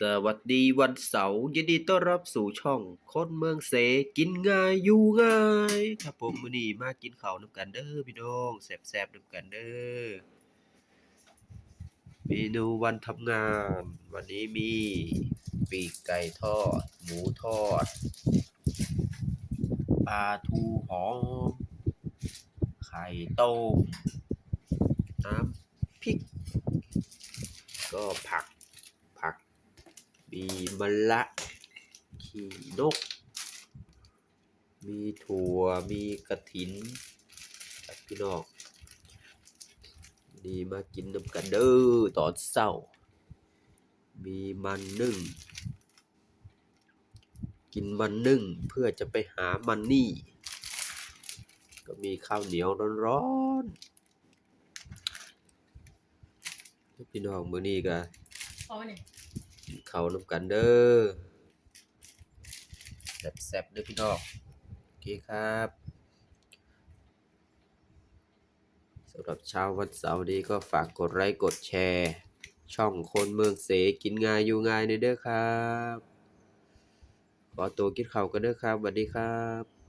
สวัสดีวันเสาร์ยินดีต้อนรับสู่ช่องคนเมืองเสกินง่ายอยู่ง่ายครับผมมื้อนี้มากินข้าวนำกันเด้อพี่น้องแซ่บๆนำกันเด้อเมนูวันทำงาน วันนี้มีปีกไก่ทอด หมูทอดปลาทูหอม ไข่ต้มน้ำพริก ก็ผัก มีมะละขีนก มีถั่ว มีกระถินครับพี่น้องนี่มากินน้ำกันเด้อตอนเช้า มีมันนึ่ง กินมันนึ่งเพื่อจะไปหามันนี่ ก็มีข้าวเหนียวร้อนๆพี่น้องมื้อนี้ก็พอ เข้าวนำกันเด้อแซ่บๆเด้อพี่น้องโอเคครับสำหรับเช้าวันเสาร์นี้ก็ฝากกดไลค์กดแชร์ ช่องคนเมืองเสกินง่ายอยู่ง่ายในเด้อครับ ขอตัวกินข้าวกันเด้อครับสวัสดีครับ